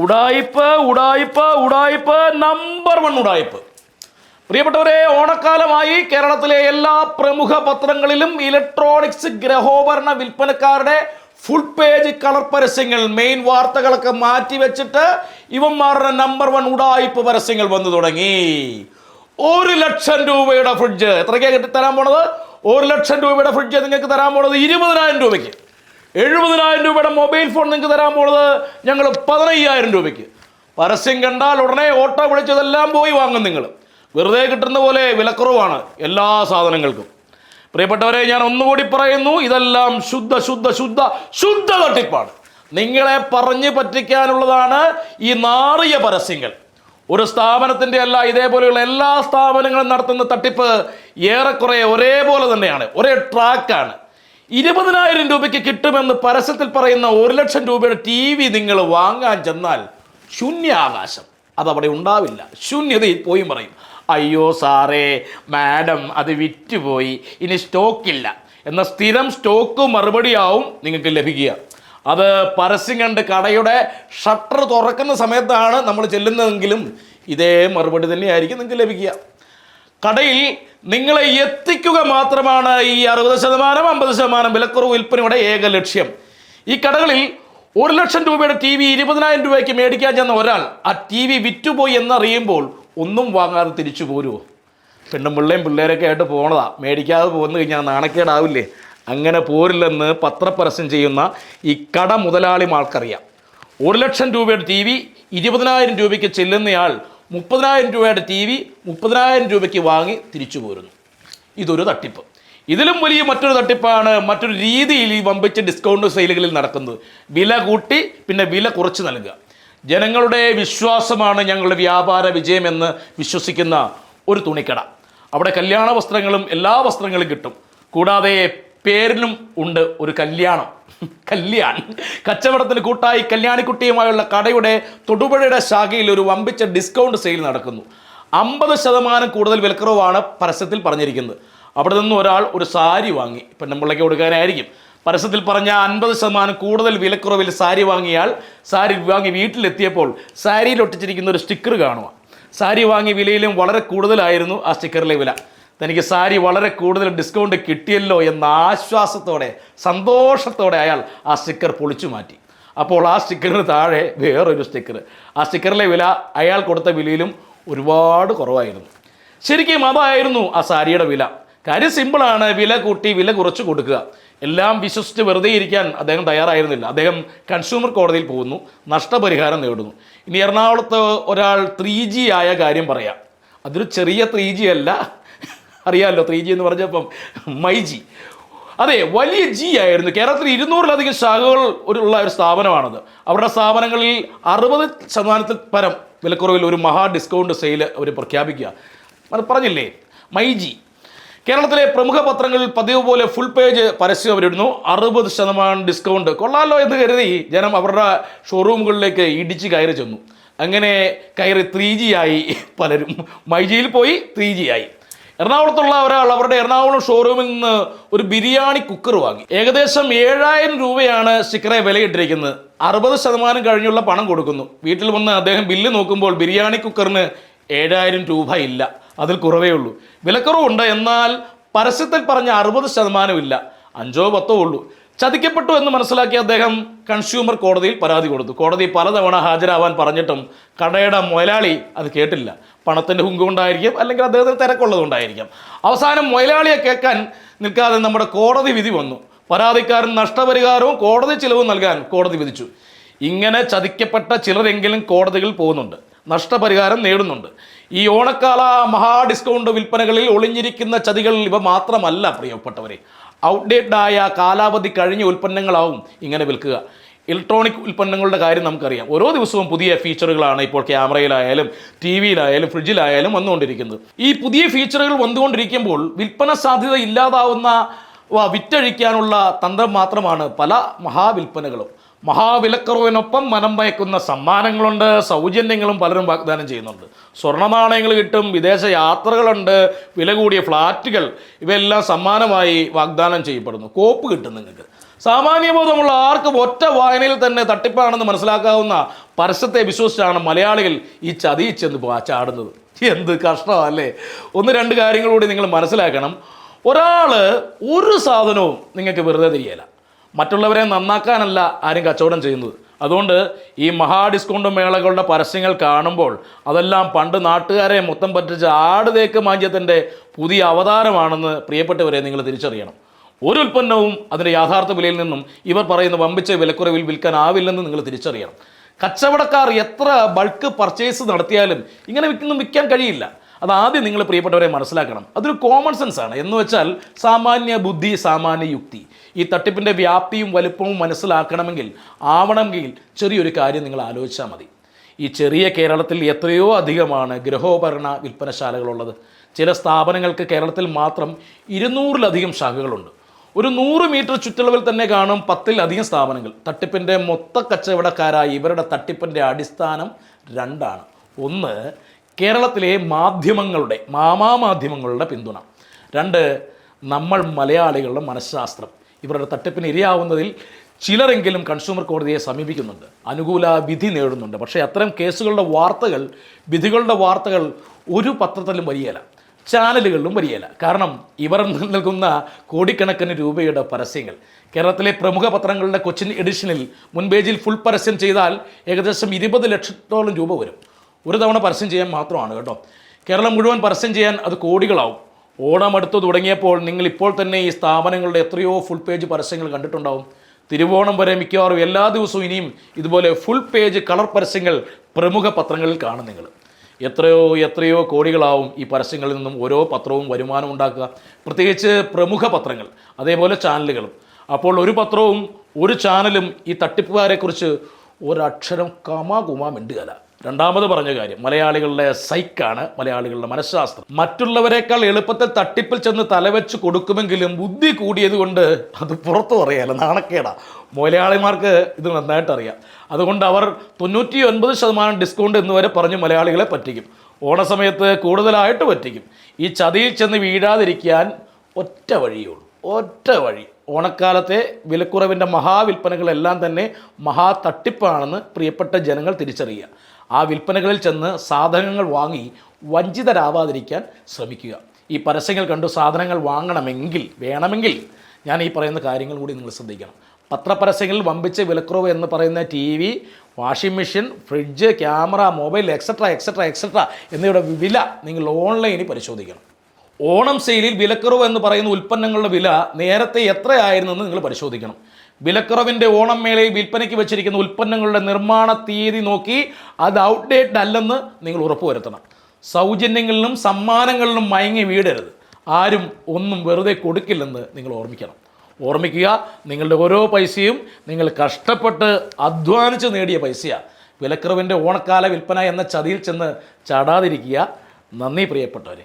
ഉടായിപ്പ് ഉടായിപ്പ് ഉടായിപ്പ് number one ഉടായിപ്പ്. പ്രിയപ്പെട്ടവരെ ഓണക്കാലമായി കേരളത്തിലെ എല്ലാ പ്രമുഖ പത്രങ്ങളിലും ഇലക്ട്രോണിക്സ് ഗ്രഹോപകരണ വിൽപ്പനക്കാരുടെ ഫുൾ പേജ് കളർ പരസ്യങ്ങൾ മെയിൻ വാർത്തകളൊക്കെ മാറ്റി വെച്ചിട്ട് ഇവന്മാരുടെ നമ്പർ വൺ ഉടായിപ്പ് പരസ്യങ്ങൾ വന്നു തുടങ്ങി. ഒരു ലക്ഷം രൂപയുടെ ഫ്രിഡ്ജ് എത്രയ്ക്കാണ് തരാൻ പോണത്? ഒരു ലക്ഷം രൂപയുടെ ഫ്രിഡ്ജ് നിങ്ങൾക്ക് തരാൻ പോണത് ഇരുപതിനായിരം രൂപയ്ക്ക്. എഴുപതിനായിരം രൂപയുടെ മൊബൈൽ ഫോൺ നിങ്ങൾക്ക് തരാൻ പോണത് ഞങ്ങൾ പതിനയ്യായിരം രൂപയ്ക്ക്. പരസ്യം കണ്ടാൽ ഉടനെ ഓട്ടോ വിളിച്ചതെല്ലാം പോയി വാങ്ങും നിങ്ങൾ വെറുതെ കിട്ടുന്ന പോലെ വിലക്കുറവാണ് എല്ലാ സാധനങ്ങൾക്കും. പ്രിയപ്പെട്ടവരെ ഞാൻ ഒന്നുകൂടി പറയുന്നു ഇതെല്ലാം ശുദ്ധ ശുദ്ധ ശുദ്ധ ശുദ്ധ തട്ടിപ്പാണ്. നിങ്ങളെ പറഞ്ഞു പറ്റിക്കാനുള്ളതാണ് ഈ നാറിയ പരസ്യങ്ങൾ. ഒരു സ്ഥാപനത്തിന്റെ അല്ല ഇതേപോലെയുള്ള എല്ലാ സ്ഥാപനങ്ങളും നടത്തുന്ന തട്ടിപ്പ് ഏറെക്കുറെ ഒരേപോലെ തന്നെയാണ് ഒരേ ട്രാക്കാണ് ഇരുപതിനായിരം രൂപയ്ക്ക് കിട്ടുമെന്ന് പരസ്യത്തിൽ പറയുന്ന ഒരു ലക്ഷം രൂപയുടെ ടി വി നിങ്ങൾ വാങ്ങാൻ ചെന്നാൽ ശൂന്യാകാശം. അതവിടെ ഉണ്ടാവില്ല. ശൂന്യതയിൽ പോയി പറയും അയ്യോ സാറേ മാഡം അത് വിറ്റുപോയി ഇനി സ്റ്റോക്കില്ല. എന്ന സ്ഥിരം സ്റ്റോക്ക് മറുപടിയാവും നിങ്ങൾക്ക് ലഭിക്കുക. അത് പരസ്യം കണ്ട് കടയുടെ ഷട്ടർ തുറക്കുന്ന സമയത്താണ് നമ്മൾ ചെല്ലുന്നതെങ്കിലും ഇതേ മറുപടി തന്നെയായിരിക്കും നിങ്ങൾക്ക് ലഭിക്കുക. കടയിൽ നിങ്ങളെ എത്തിക്കുക മാത്രമാണ് ഈ അറുപത് ശതമാനം അമ്പത് ശതമാനം വിലക്കുറവ് വിൽപ്പനയുടെ ഏക ലക്ഷ്യം. ഈ കടകളിൽ ഒരു ലക്ഷം രൂപയുടെ ടി വി ഇരുപതിനായിരം രൂപയ്ക്ക് മേടിക്കാൻ ചെന്ന ഒരാൾ ആ ടി വി വിറ്റുപോയി എന്നറിയുമ്പോൾ ഒന്നും വാങ്ങാതെ തിരിച്ചു പോരുമോ പെണ്ണും പിള്ളേയും പിള്ളേരൊക്കെ ആയിട്ട് പോണതാ. മേടിക്കാതെ പോന്നു കഴിഞ്ഞാൽ നാണക്കേടാവില്ലേ? അങ്ങനെ പോരില്ലെന്ന് പത്രപരസ്യം ചെയ്യുന്ന ഈ കട മുതലാളിമാർക്കറിയാം ഒരു ലക്ഷം രൂപയുടെ ടി വി ഇരുപതിനായിരം രൂപയ്ക്ക് ചെല്ലുന്നയാൾ മുപ്പതിനായിരം രൂപയുടെ ടി വി മുപ്പതിനായിരം രൂപയ്ക്ക് വാങ്ങി തിരിച്ചു പോരുന്നു. ഇതൊരു തട്ടിപ്പ്. ഇതിലും വലിയ മറ്റൊരു തട്ടിപ്പാണ് മറ്റൊരു രീതിയിൽ ഈ വമ്പിച്ച ഡിസ്കൗണ്ട് സെയിലുകളിൽ നടക്കുന്നത്. വില കൂട്ടി പിന്നെ വില കുറച്ച് നൽകുക. ജനങ്ങളുടെ വിശ്വാസമാണ് ഞങ്ങളുടെ വ്യാപാര വിജയമെന്ന് വിശ്വസിക്കുന്ന ഒരു തുണിക്കട. അവിടെ കല്യാണ വസ്ത്രങ്ങളും എല്ലാ വസ്ത്രങ്ങളും കിട്ടും. കൂടാതെ പേരിനും ഉണ്ട് ഒരു കല്യാണം. കല്യാൺ. കച്ചവടത്തിന് കൂട്ടായി കല്യാണിക്കുട്ടിയുമായുള്ള കടയുടെ തൊടുപുഴയുടെ ശാഖയിൽ ഒരു വമ്പിച്ച ഡിസ്കൗണ്ട് സെയിൽ നടക്കുന്നു. അമ്പത് ശതമാനം കൂടുതൽ വിലക്കുറവാണ് പരസ്യത്തിൽ പറഞ്ഞിരിക്കുന്നത്. അവിടെ നിന്ന് ഒരാൾ ഒരു സാരി വാങ്ങി. പെണ്ണുമ്പിള്ളയ്ക്ക് കൊടുക്കാനായിരിക്കും. പരസ്യത്തിൽ പറഞ്ഞ അൻപത് ശതമാനം കൂടുതൽ വിലക്കുറവിൽ സാരി വാങ്ങിയാൽ സാരി വാങ്ങി വീട്ടിലെത്തിയപ്പോൾ സാരിയിൽ ഒട്ടിച്ചിരിക്കുന്ന ഒരു സ്റ്റിക്കർ കാണുക. സാരി വാങ്ങിയ വിലയിലും വളരെ കൂടുതലായിരുന്നു ആ സ്റ്റിക്കറിലെ വില. തനിക്ക് സാരി വളരെ കൂടുതൽ ഡിസ്കൗണ്ട് കിട്ടിയല്ലോ എന്ന ആശ്വാസത്തോടെ സന്തോഷത്തോടെ അയാൾ ആ സ്റ്റിക്കർ പൊളിച്ചു മാറ്റി. അപ്പോൾ ആ സ്റ്റിക്കറിന് താഴെ വേറൊരു സ്റ്റിക്കർ ആ സ്റ്റിക്കറിലെ വില അയാൾ കൊടുത്ത വിലയിലും ഒരുപാട് കുറവായിരുന്നു. ശരിക്കും അതായിരുന്നു ആ സാരിയുടെ വില. കാര്യം സിമ്പിളാണ് വില കൂട്ടി വില കുറച്ച് കൊടുക്കുക. എല്ലാം വിശ്വസിച്ച് വെറുതെ ഇരിക്കാൻ അദ്ദേഹം തയ്യാറായിരുന്നില്ല. അദ്ദേഹം കൺസ്യൂമർ കോടതിയിൽ പോകുന്നു നഷ്ടപരിഹാരം നേടുന്നു. ഇനി എറണാകുളത്ത് ഒരാൾ ത്രീ ആയ കാര്യം പറയാം. അതൊരു ചെറിയ ത്രീ അല്ല. അറിയാമല്ലോ ത്രീ ജി എന്ന് പറഞ്ഞപ്പം. മൈ ജി അതെ വലിയ ജി ആയിരുന്നു. കേരളത്തിൽ ഇരുന്നൂറിലധികം ശാഖകൾ ഉള്ള ഒരു സ്ഥാപനമാണത്. അവരുടെ സ്ഥാപനങ്ങളിൽ അറുപത് ശതമാനത്തിൽ പരം വിലക്കുറവിൽ ഒരു മഹാ ഡിസ്കൗണ്ട് സെയിൽ അവർ പ്രഖ്യാപിക്കുക. അത് പറഞ്ഞില്ലേ? മൈ ജി കേരളത്തിലെ പ്രമുഖ പത്രങ്ങളിൽ പതിവ് പോലെ ഫുൾ പേജ് പരസ്യം അവരിടുന്നു. അറുപത് ശതമാനം ഡിസ്കൗണ്ട് കൊള്ളാലോ എന്ന് കരുതി ജനം അവരുടെ ഷോറൂമുകളിലേക്ക് ഇടിച്ച് കയറി ചെന്നു. അങ്ങനെ കയറി ത്രീ ആയി പലരും. മൈജിയിൽ പോയി ത്രീ ആയി. എറണാകുളത്തുള്ള ഒരാൾ അവരുടെ എറണാകുളം ഷോറൂമിൽ നിന്ന് ഒരു ബിരിയാണി കുക്കർ വാങ്ങി. ഏകദേശം ഏഴായിരം രൂപയാണ് സ്റ്റിക്കറെ വിലയിട്ടിരിക്കുന്നത്. അറുപത് ശതമാനം കഴിഞ്ഞുള്ള പണം കൊടുക്കുന്നു. വീട്ടിൽ വന്ന് അദ്ദേഹം ബില്ല് നോക്കുമ്പോൾ ബിരിയാണി കുക്കറിന് ഏഴായിരം രൂപ ഇല്ല. അതിൽ കുറവേ ഉള്ളൂ. വിലക്കുറവുണ്ട് എന്നാൽ പരസ്യത്തിൽ പറഞ്ഞ അറുപത് ശതമാനമില്ല അഞ്ചോ പത്തോ ഉള്ളൂ. ചതിക്കപ്പെട്ടു എന്ന് മനസ്സിലാക്കിയ അദ്ദേഹം കൺസ്യൂമർ കോടതിയിൽ പരാതി കൊടുത്തു. കോടതി പലതവണ ഹാജരാവാൻ പറഞ്ഞിട്ടും കടയുടെ മുതലാളി അത് കേട്ടില്ല. പണത്തിന്റെ ഹുങ്ക് കൊണ്ടായിരിക്കും അല്ലെങ്കിൽ അദ്ദേഹത്തിന് തിരക്കുള്ളതുകൊണ്ടായിരിക്കും. അവസാനം മുതലാളിയെ കേൾക്കാൻ നിൽക്കാതെ നമ്മുടെ കോടതി വിധി വന്നു. പരാതിക്കാരൻ നഷ്ടപരിഹാരവും കോടതി ചിലവും നൽകാൻ കോടതി വിധിച്ചു. ഇങ്ങനെ ചതിക്കപ്പെട്ട ചിലരെങ്കിലും കോടതികളിൽ പോകുന്നുണ്ട്. നഷ്ടപരിഹാരം നേടുന്നുണ്ട്. ഈ ഓണക്കാല മഹാ ഡിസ്കൗണ്ട് വിൽപ്പനകളിൽ ഒളിഞ്ഞിരിക്കുന്ന ചതികൾ ഇവ മാത്രമല്ല പ്രിയപ്പെട്ടവരെ. ഔട്ട്ഡേറ്റഡ് ആയ കാലാവധി കഴിഞ്ഞ ഉൽപ്പന്നങ്ങളാവും ഇങ്ങനെ വിൽക്കുക. ഇലക്ട്രോണിക് ഉൽപ്പന്നങ്ങളുടെ കാര്യം നമുക്കറിയാം. ഓരോ ദിവസവും പുതിയ ഫീച്ചറുകളാണ് ഇപ്പോൾ ക്യാമറയിലായാലും ടി വിയിലായാലും ഫ്രിഡ്ജിലായാലും വന്നുകൊണ്ടിരിക്കുന്നത്. ഈ പുതിയ ഫീച്ചറുകൾ വന്നുകൊണ്ടിരിക്കുമ്പോൾ വിൽപ്പന സാധ്യത ഇല്ലാതാവുന്ന വിറ്റഴിക്കാനുള്ള തന്ത്രം മാത്രമാണ് പല മഹാവിൽപ്പനകളും. മഹാവിലക്കുറവിനൊപ്പം മനം ഭയക്കുന്ന സമ്മാനങ്ങളുണ്ട് സൗജന്യങ്ങളും പലരും വാഗ്ദാനം ചെയ്യുന്നുണ്ട്. സ്വർണനാണയങ്ങൾ കിട്ടും വിദേശ യാത്രകളുണ്ട് വില കൂടിയ ഫ്ലാറ്റുകൾ ഇവയെല്ലാം സമ്മാനമായി വാഗ്ദാനം ചെയ്യപ്പെടുന്നു. കോപ്പ് കിട്ടും നിങ്ങൾക്ക്. സാമാന്യബോധമുള്ള ആർക്കും ഒറ്റ വായനയിൽ തന്നെ തട്ടിപ്പാണെന്ന് മനസ്സിലാക്കാവുന്ന പരസ്യത്തെ വിശ്വസിച്ചാണ് മലയാളികൾ ഈ ചതി ചെന്ന് ചാടുന്നത്. എന്ത് കഷ്ടമാണ് അല്ലേ? ഒന്ന് രണ്ട് കാര്യങ്ങളൂടി നിങ്ങൾ മനസ്സിലാക്കണം. ഒരാൾ ഒരു സാധനവും നിങ്ങൾക്ക് വെറുതെ തരികയില്ല. മറ്റുള്ളവരെ നന്നാക്കാനല്ല ആരും കച്ചവടം ചെയ്യുന്നത്. അതുകൊണ്ട് ഈ മഹാ ഡിസ്കൗണ്ട് മേളകളുടെ പരസ്യങ്ങൾ കാണുമ്പോൾ അതെല്ലാം പണ്ട് നാട്ടുകാരെ മൊത്തം പറ്റിച്ച ആട് തേക്ക് മാഞ്ചത്തിന്റെ പുതിയ അവതാരമാണെന്ന് പ്രിയപ്പെട്ടവരെ നിങ്ങൾ തിരിച്ചറിയണം. ഒരു ഉൽപ്പന്നവും അതിന്റെ യാഥാർത്ഥ വിലയിൽ നിന്നും ഇവർ പറയുന്ന വമ്പിച്ച വിലക്കുറവിൽ വിൽക്കാനാവില്ലെന്ന് നിങ്ങൾ തിരിച്ചറിയണം. കച്ചവടക്കാർ എത്ര ബൾക്ക് പർച്ചേസ് നടത്തിയാലും ഇങ്ങനെ വിൽക്കുന്നു വിൽക്കാൻ കഴിയില്ല. അത് ആദ്യം നിങ്ങൾ പ്രിയപ്പെട്ടവരെ മനസ്സിലാക്കണം. അതൊരു കോമൺ സെൻസ് ആണ്. എന്ന് വെച്ചാൽ സാമാന്യ ബുദ്ധി സാമാന്യ യുക്തി. ഈ തട്ടിപ്പിന്റെ വ്യാപ്തിയും വലുപ്പവും മനസ്സിലാക്കണമെങ്കിൽ ആവണമെങ്കിൽ ചെറിയൊരു കാര്യം നിങ്ങൾ ആലോചിച്ചാൽ മതി. ഈ ചെറിയ കേരളത്തിൽ എത്രയോ അധികമാണ് ഗൃഹോപകരണ വിൽപ്പനശാലകളുള്ളത്. ചില സ്ഥാപനങ്ങൾക്ക് കേരളത്തിൽ മാത്രം ഇരുന്നൂറിലധികം ശാഖകളുണ്ട്. ഒരു നൂറ് മീറ്റർ ചുറ്റളവിൽ തന്നെ കാണും പത്തിലധികം സ്ഥാപനങ്ങൾ. തട്ടിപ്പിന്റെ മൊത്ത കച്ചവടക്കാരായി ഇവരുടെ തട്ടിപ്പിന്റെ അടിസ്ഥാനം രണ്ടാണ്. ഒന്ന് കേരളത്തിലെ മാധ്യമങ്ങളുടെ മാമാ മാധ്യമങ്ങളുടെ പിന്തുണ. രണ്ട് നമ്മൾ മലയാളികളുടെ മനഃശാസ്ത്രം. ഇവരുടെ തട്ടിപ്പിന് ഇരയാവുന്നതിൽ ചിലരെങ്കിലും കൺസ്യൂമർ കോടതിയെ സമീപിക്കുന്നുണ്ട്. അനുകൂല വിധി നേടുന്നുണ്ട്. പക്ഷേ അത്തരം കേസുകളുടെ വാർത്തകൾ വിധികളുടെ വാർത്തകൾ ഒരു പത്രത്തിലും വരികയില്ല. ചാനലുകളിലും വരികയില്ല. കാരണം ഇവർ നൽകുന്ന കോടിക്കണക്കിന് രൂപയുടെ പരസ്യങ്ങൾ. കേരളത്തിലെ പ്രമുഖ പത്രങ്ങളുടെ കൊച്ചിൻ എഡിഷനിൽ മുൻപേജിൽ ഫുൾ പരസ്യം ചെയ്താൽ ഏകദേശം ഇരുപത് ലക്ഷത്തോളം രൂപ വരും. ഒരു തവണ പരസ്യം ചെയ്യാൻ മാത്രമാണ് കേട്ടോ. കേരളം മുഴുവൻ പരസ്യം ചെയ്യാൻ അത് കോടികളാവും. ഓണം അടുത്തു തുടങ്ങിയപ്പോൾ നിങ്ങൾ ഇപ്പോൾ തന്നെ ഈ സ്ഥാപനങ്ങളുടെ എത്രയോ ഫുൾ പേജ് പരസ്യങ്ങൾ കണ്ടിട്ടുണ്ടാവും. തിരുവോണം വരെ മിക്കവാറും എല്ലാ ദിവസവും ഇനിയും ഇതുപോലെ ഫുൾ പേജ് കളർ പരസ്യങ്ങൾ പ്രമുഖ പത്രങ്ങളിൽ കാണും നിങ്ങൾ. എത്രയോ എത്രയോ കോടികളാവും ഈ പരസ്യങ്ങളിൽ നിന്നും ഓരോ പത്രവും വരുമാനം ഉണ്ടാക്കുക. പ്രത്യേകിച്ച് പ്രമുഖ പത്രങ്ങൾ അതേപോലെ ചാനലുകളും. അപ്പോൾ ഒരു പത്രവും ഒരു ചാനലും ഈ തട്ടിപ്പുകാരെക്കുറിച്ച് ഒരക്ഷരം കമാകുമാ മിണ്ടുകല. രണ്ടാമത് പറഞ്ഞ കാര്യം മലയാളികളുടെ സൈക്കാണ് മലയാളികളുടെ മനഃശാസ്ത്രം. മറ്റുള്ളവരെക്കാൾ എളുപ്പത്തിൽ തട്ടിപ്പിൽ ചെന്ന് തലവെച്ച് കൊടുക്കുമെങ്കിലും ബുദ്ധി കൂടിയത് കൊണ്ട് അത് പുറത്തു പറയാല്ല നാണക്കേടാ. മലയാളിമാർക്ക് ഇത് നന്നായിട്ട് അറിയാം. അതുകൊണ്ട് അവർ തൊണ്ണൂറ്റി ഒൻപത് ശതമാനം ഡിസ്കൗണ്ട് എന്ന് വരെ പറഞ്ഞ് മലയാളികളെ പറ്റിക്കും. ഓണസമയത്ത് കൂടുതലായിട്ട് പറ്റിക്കും. ഈ ചതിയിൽ ചെന്ന് വീഴാതിരിക്കാൻ ഒറ്റ വഴിയുള്ളൂ ഒറ്റ വഴി. ഓണക്കാലത്തെ വിലക്കുറവിന്റെ മഹാവിൽപ്പനകളെല്ലാം തന്നെ മഹാ തട്ടിപ്പാണെന്ന് പ്രിയപ്പെട്ട ജനങ്ങൾ തിരിച്ചറിയുക. ആ വിൽപ്പനകളിൽ ചെന്ന് സാധനങ്ങൾ വാങ്ങി വഞ്ചിതരാവാതിരിക്കാൻ ശ്രമിക്കുക. ഈ പരസ്യങ്ങൾ കണ്ടു സാധനങ്ങൾ വാങ്ങണമെങ്കിൽ വേണമെങ്കിൽ ഞാൻ ഈ പറയുന്ന കാര്യങ്ങൾ കൂടി നിങ്ങൾ ശ്രദ്ധിക്കണം. പത്രപരസ്യങ്ങളിൽ വമ്പിച്ച വിലക്കുറവ് എന്ന് പറയുന്ന T V washing machine fridge camera mobile etcetera etcetera etcetera എന്നിവയുടെ വില നിങ്ങൾ ഓൺലൈനിൽ പരിശോധിക്കണം. ഓണം സെയിലിൽ വിലക്കുറവ് എന്ന് പറയുന്ന ഉൽപ്പന്നങ്ങളുടെ വില നേരത്തെ എത്രയായിരുന്നെന്ന് നിങ്ങൾ പരിശോധിക്കണം. വിലക്കുറവിന്റെ ഓണം മേളയിൽ വിൽപ്പനയ്ക്ക് വെച്ചിരിക്കുന്ന ഉൽപ്പന്നങ്ങളുടെ നിർമ്മാണ തീയതി നോക്കി അത് ഔട്ട്ഡേറ്റ് അല്ലെന്ന് നിങ്ങൾ ഉറപ്പുവരുത്തണം സൗജന്യങ്ങളിലും സമ്മാനങ്ങളിലും മയങ്ങി വീടരുത്. ആരും ഒന്നും വെറുതെ കൊടുക്കില്ലെന്ന് നിങ്ങൾ ഓർമ്മിക്കണം. ഓർമ്മിക്കുക നിങ്ങളുടെ ഓരോ പൈസയും നിങ്ങൾ കഷ്ടപ്പെട്ട് അധ്വാനിച്ച് നേടിയ പൈസയാണ് വിലക്കുറവിന്റെ ഓണക്കാല വിൽപ്പന എന്ന ചതിയിൽ ചെന്ന് ചാടാതിരിക്കുക. നന്ദി പ്രിയപ്പെട്ടവരെ.